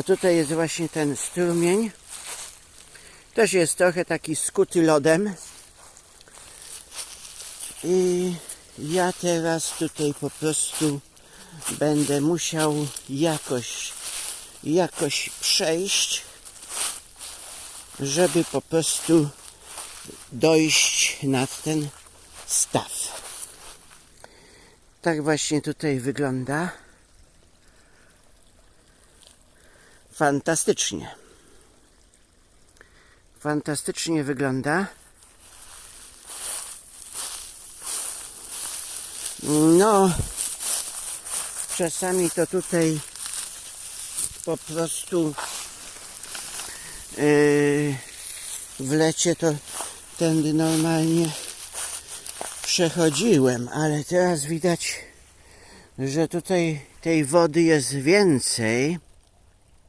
A tutaj jest właśnie ten strumień. Też jest trochę taki skuty lodem. I ja teraz tutaj po prostu będę musiał jakoś, jakoś przejść, żeby po prostu dojść nad ten staw. Tak właśnie tutaj wygląda. Fantastycznie. Fantastycznie wygląda. No, czasami to tutaj po prostu yy, w lecie to tędy normalnie przechodziłem, ale teraz widać, że tutaj tej wody jest więcej